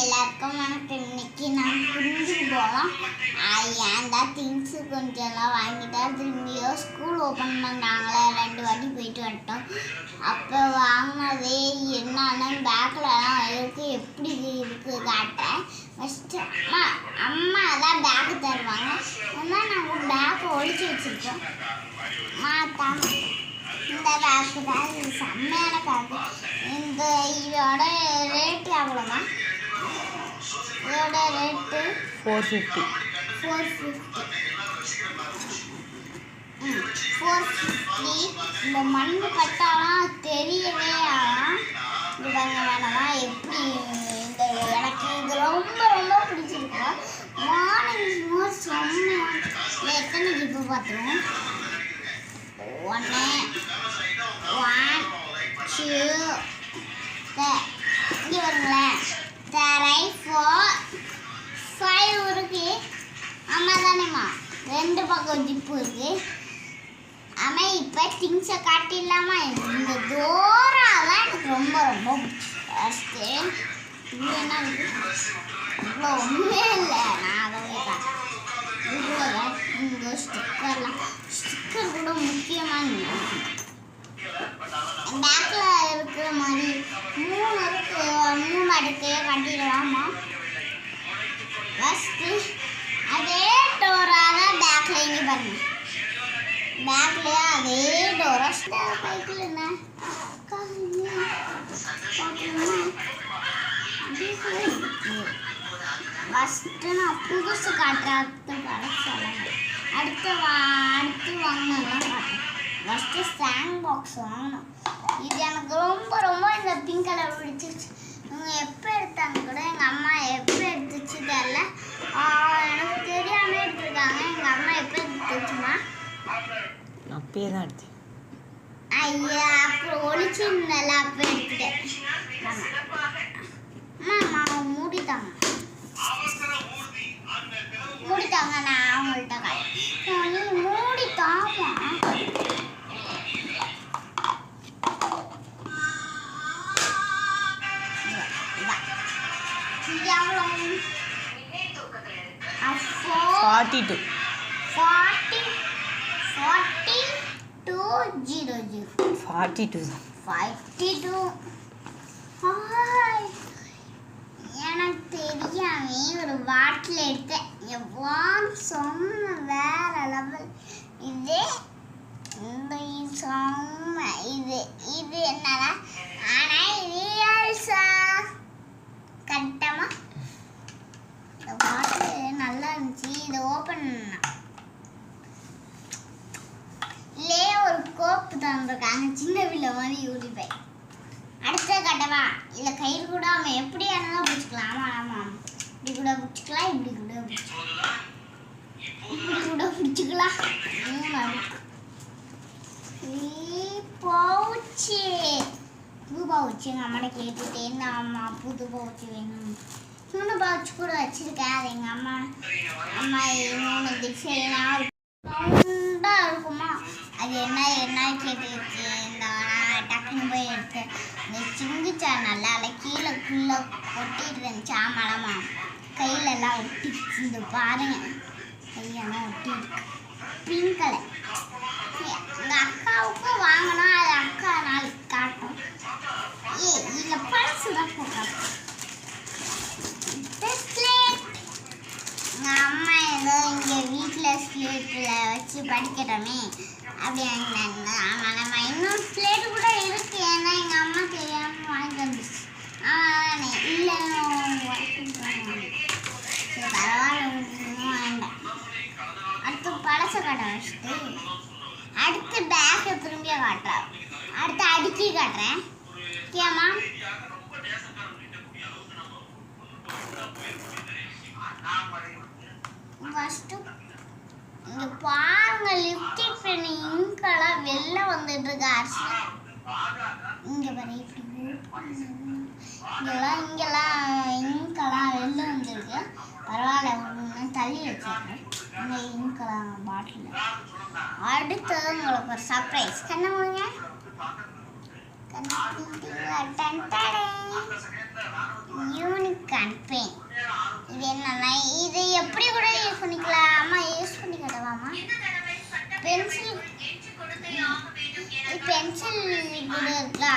எல்லாருக்கும் வணக்கம். இன்னைக்கு நான் புரிஞ்சுக்கு போகலாம் ஏன்டா திங்ஸு கொஞ்சம் எல்லாம் வாங்கிட்டா திரும்பியோ ஸ்கூல் ஓப்பன் பண்ணாங்களே ரெண்டு வாட்டி போயிட்டு வந்துட்டோம். அப்போ வாங்கினதே என்னன்னு பேக்கிலலாம் இருக்குது எப்படி இருக்குது காட்டேன் ஃபஸ்ட்டு அம்மா அம்மா தான் பேக்கு தருவாங்க. ஆனால் நாங்கள் பேக்கை ஒழிச்சு வச்சுருக்கோம். மாட்டாங்க இந்த பேக்கு தான். இது செம்மையான பேக்கு இந்த இதோட ரேட் தான் இதோட rate four fifty four fifty four fifty இந்த மண் பட்டாலாம் தெரியவே இது பாருங்க வேணாம். எப்படி இந்த எனக்கு இது ரொம்ப ரொம்ப பிடிச்சிருக்கு. மார்னிங் மோர் செம்மையா இல்லை எத்தனை ஜிப்பு பார்த்துருவோம் ஒன்று ஒன் டூ இங்கே வருங்களேன். தரை ஃபோர் ஃபைவ் இருக்கு. ஆமாம் தானேம்மா? ரெண்டு பக்கம் ஜிப்பு இருக்கு. ஆமா இப்போ திங்ஸை காட்டிடலாமா? இந்த தூரம் தான் எனக்கு ரொம்ப ரொம்ப ஃபஸ்ட்டு இது என்ன இவ்வளோ ஒன்றுமே இல்லை. நான் அதை இவ்வளோ இந்த ஸ்டிக்கர்லாம் ஸ்டிக்கர் கூட முக்கியமான பேக்கில் இருக்கிற மாதிரி மூணு இருக்கு. மூணு அடுக்கு கட்டிடலாமா? ஃபஸ்ட்டு அதே டோராக தான் பேக்கில் இங்கே பாருங்க. பேக்லேயே அதே டோரா பைக்கில் என்ன? ஃபஸ்ட்டு நான் புதுசு காட்டுறேன் அடுத்த பழசெல்லாம் அடுத்து வா அடுத்து வாங்கினதான் காட்டுறேன் ஃபஸ்ட்டு ஸ்டாண்ட் பாக்ஸ் வாங்கினோம் இது எனக்கு ரொம்ப ரொம்ப இந்த பிங்க் கலர் பிடிச்சிருச்சு. இவங்க எப்போ எடுத்தாங்க கூட எங்கள் அம்மா எப்போ எடுத்துச்சு தெரில எனக்கு தெரியாமல் எடுத்துருக்காங்க. எங்கள் அம்மா எப்போ எடுத்துச்சுமா? அப்பயே தான் எடுத்தேன். ஐயா அப்புறம் ஒளிச்சிருந்தல அப்போ எடுத்துட்டேன். அம்மா மூடிட்டாங்க. மூடிட்டாங்க நான் அவங்கள்ட்ட forty two forty forty two zero zero forty two forty two எனக்கு தெரியாமே ஒரு பாட்டில் எடுத்தேன் எவ்வாறு சொன்ன வேற லெவல் இது இந்த இது செம்ம இது இது என்னடா ஆனால் இது ஆல்சா கட்டமா இந்த பாட்டில் நல்லா இருந்துச்சு இதை ஓப்பன் இல்லையே ஒரு வந்திருக்காங்க சின்ன பிள்ளை மாதிரி யூடிபை அடுத்த கட்டவா? இல்லை கயிறு கூட அவன் எப்படி வேணாலும் பிடிச்சிக்கலாம். ஆமாம் ஆமாம் இப்படி கூட பிடிச்சிக்கலாம் இப்படி கூட பிடிச்சிக்கலாம். இப்படி கூட பிடிச்சிக்கலாம். பவுச்சு புது பவுச்சு எங்கள் அம்மாட்ட கேட்டுட்டு என்ன அம்மா புது பவுச்சு வேணும். மூணு பவுச்சு கூட வச்சிருக்கேன் அது எங்கள் அம்மா. அம்மா இன்னொன்று டிசைனாக ரவுண்டாக இருக்குமா? அது என்ன என்ன கேட்டுச்சு இந்த டக்குன்னு போய் எடுத்து இந்த சிங்கிச்சா நல்லா அதை கீழே குள்ளே ஒட்டிட்டு இருந்துச்சா மலமா கையில எல்லாம் ஒட்டிச்சு இந்த பாருங்க. கையெல்லாம் ஒட்டிருக்கு பிங்க் கலர் எங்கள் அக்காவுக்கும் வாங்கினோம் அது அக்கா நாளைக்கு காட்டும். ஏ இதில் பழசு தான் போட்டாங்க ஸ்லேட் எங்கள் அம்மா ஏதோ இங்கே வீட்டில் ஸ்லேட்டில் வச்சு படிக்கிறோமே அப்படி வாங்கினாங்க. ஆமாம் நம்ம இன்னும் ஸ்லேட்டு கூட இருக்குது ஏன்னா எங்கள் அம்மா தெரியாமல் வாங்கி வந்துச்சு. ஆமாம் இல்லை சரி பரவாயில்ல ஒன்றும் வேண்டாம் அடுத்து பழச கடை வச்சுட்டு அடுத்து பேக்கை திரும்பிய காட்டுறேன். அடுத்து அடுக்கி காட்டுறேன். ஓகேம்மா ஃபஸ்ட்டு இங்க பாருங்க லிப்ஸ்டிக் பண்ணி இங்கெல்லாம் வெளில வந்துட்டு இருக்கு அரசு. இங்க பாரு இப்படி இங்கெல்லாம் இங்கெல்லாம் இங்கெல்லாம் வெளில வந்துருக்கு. பரவாயில்ல ஒன்று தள்ளி வச்சிருக்கேன் இந்த இங்கெல்லாம் பாட்டில் அடுத்தது உங்களுக்கு ஒரு சர்ப்ரைஸ் கண்ணுங்க யூனிக் அண்ட் பெயின் இது என்னன்னா இது எப்படி கூட யூஸ் பண்ணிக்கலாம்? அம்மா யூஸ் பண்ணிக்கலாம். பென்சில் பென்சில் கூட இருக்கா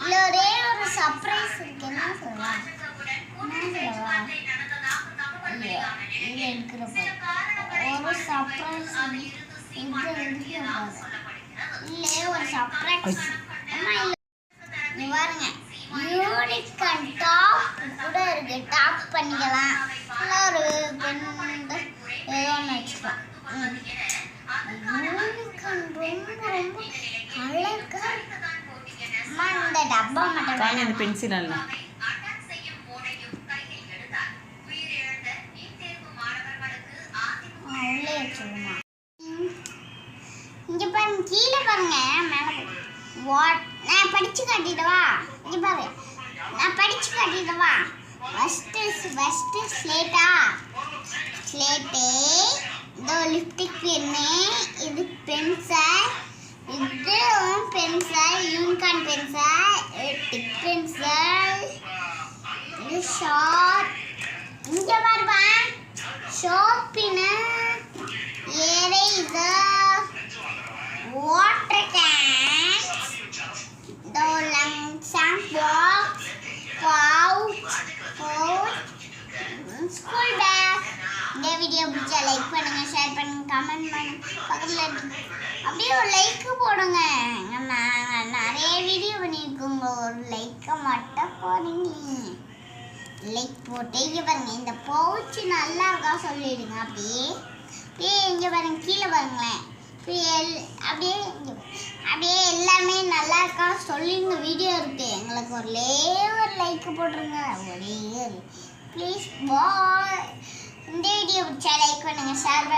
இல்லை ஒரே ஒரு சர்ப்ரைஸ் இருக்கு என்ன சொல்லலாம். ஒரு சர்ப்ரைஸ் இல்லையே ஒரு சர்ப்ரைஸ் அம்மா பாருங்க யூனிகான் டாப் கூட இருக்கு டாப் பண்ணிக்கலாம் ஒரு பெண் ஏதோ ஒன்று வச்சுக்கலாம் ரொம்ப ரொம்ப இந்த டப்பா மட்டும் அந்த பென்சில் அல்ல இங்க பாருங்க கீழே பாருங்க நான் படிச்சு காட்டிடவா இங்க பாரு நான் படிச்சு காட்டிடவா ஃபர்ஸ்ட் ஃபர்ஸ்ட் ஸ்லேட்டா ஸ்லேட்டே இதோ லிப்டிக் பென்னு இது பென்சில் இது பென்சில் யூனிகார்ன் பென்சில் டிக் பென்சில் இது ஷார்ப் இங்க பாருப்பா ஷார்ப்பினு ஏரே இது வாட் வீடியோ பிடிச்சா லைக் பண்ணுங்க ஷேர் பண்ணுங்க கமெண்ட் பண்ணுங்க. பக்கத்தில் அப்படியே ஒரு லைக் போடுங்க. நாங்கள் நிறைய வீடியோ பண்ணியிருக்கோங்க. ஒரு லைக்கை மட்டும் போடுங்க. லைக் போட்டு இங்கே பாருங்க. இந்த பவுச்சு நல்லா இருக்கா சொல்லிடுங்க. அப்படியே அப்படியே இங்கே பாருங்க. கீழே பாருங்களேன். அப்படியே எல்- அப்படியே அப்படியே எல்லாமே நல்லா இருக்கா சொல்லி வீடியோ இருக்கு. எங்களுக்கு ஒரே ஒரு லைக் போட்டுருங்க. ஒரே ஒரு ப்ளீஸ் பாய் இந்த வீடியோ பிடிச்சா லைக் பண்ணுங்கள் ஷேர்